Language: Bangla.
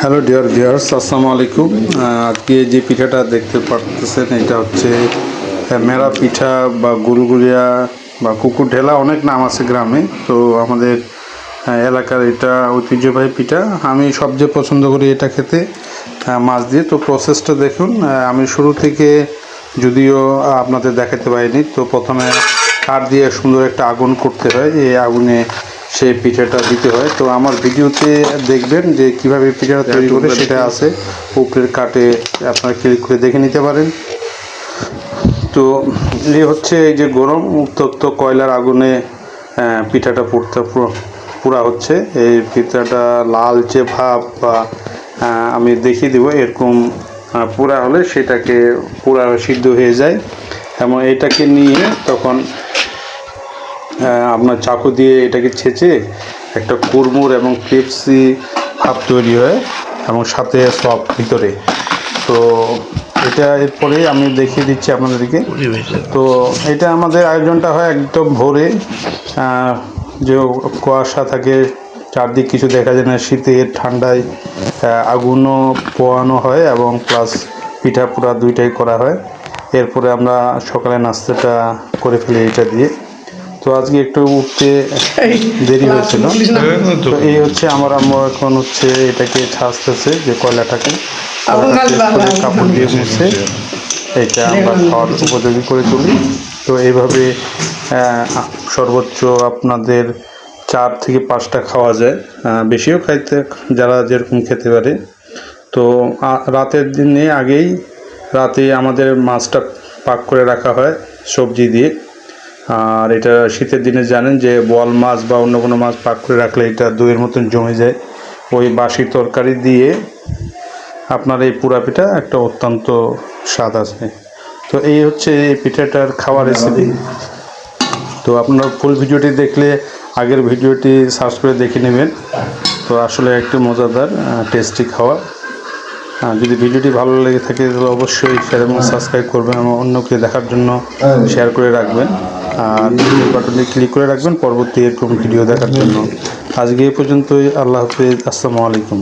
হ্যালো ডিয়ার ভিউয়ার্স আসসালামু আলাইকুম আজকে যে পিঠাটা দেখতে পারতেছেন, এটা হচ্ছে মেরা পিঠা বা গুলগুলিয়া বা কুকুর ঢেলা, অনেক নাম আছে গ্রামে। তো আমাদের এলাকার এটা ঐতিহ্যবাহী পিঠা। আমি সবচেয়ে পছন্দ করি এটা খেতে মাছ দিয়ে। তো প্রসেসটা দেখুন আমি শুরু থেকে যদিও আপনাদের দেখাতে পারিনি, তো প্রথমে কাঠ দিয়ে সুন্দর একটা আগুন করতে হয়। এই আগুনে সেই পিঠাটা দিতে হয়। তো আমার ভিডিওতে দেখবেন যে কীভাবে পিঠাটা তৈরি করে সেটা আছে। উপরের কাটে আপনারা ক্লিক করে দেখে নিতে পারেন। তো এই হচ্ছে এই যে গরম উত্তক্ত কয়লার আগুনে পিঠাটা পুড়তে পুরা হচ্ছে। এই পিঠাটা লালচে ভাব বা আমি দেখিয়ে দিব এরকম পুরা হলে সেটাকে পুরা সিদ্ধ হয়ে যায়। এবং এটাকে নিয়ে তখন আপনার চাকু দিয়ে এটাকে ছেঁচে একটা কুরমুর এবং ক্রিপসি ভাব তৈরি হয় এবং সাথে সব ভিতরে। তো এটা এরপরে আমি দেখিয়ে দিচ্ছি আপনাদেরকে। তো এটা আমাদের আয়োজনটা হয় একদম ভোরে। যে কুয়াশা থাকে, চারদিক কিছু দেখা যায় না, শীতের ঠান্ডায় আগুনও পোয়ানো হয় এবং প্লাস পিঠা পুরা দুইটাই করা হয়। এরপরে আমরা সকালে নাস্তাটা করে ফেলি এটা দিয়ে। তো আজকে একটু উঠতে দেরি হয়েছিল। তো এই হচ্ছে আমার আম্মু এখন হচ্ছে এটাকে ছাঁচতেছে যে কয়লাটাকে। কাপড় দিয়ে মুছে এটা আমরা খাওয়ার উপযোগী করে তুলি। তো এইভাবে সর্বোচ্চ আপনাদের চার থেকে পাঁচটা খাওয়া যায়। বেশিও খাইতে যারা যেরকম খেতে পারে। তো রাতের দিনে আগেই রাতে আমাদের মাছটা পাক করে রাখা হয় সবজি দিয়ে। আর এটা শীতের দিনে জানেন যে বল মাছ বা অন্য কোনো মাছ পাক করে রাখলে এটা দইয়ের মতন জমে যায়। ওই বাসি তরকারি দিয়ে আপনার এই পুরা পিঠা একটা অত্যন্ত স্বাদ আছে। তো এই হচ্ছে এই পিঠাটার খাওয়ার রেসিপি তো আপনার ফুল ভিডিওটি দেখলে আগের ভিডিওটি সার্চ করে দেখে নেবেন। তো আসলে একটু মজাদার টেস্টি খাওয়া। যদি ভিডিওটি ভালো লেগে থাকে তাহলে অবশ্যই শেয়ার এবং সাবস্ক্রাইব করবেন এবং অন্যকে দেখার জন্য শেয়ার করে রাখবেন। আর বাটনে ক্লিক করে রাখবেন, পরবর্তী এরকম ভিডিও দেখার জন্য। আজকে এ পর্যন্তই, আল্লাহ হাফিজ, আসসালামু আলাইকুম।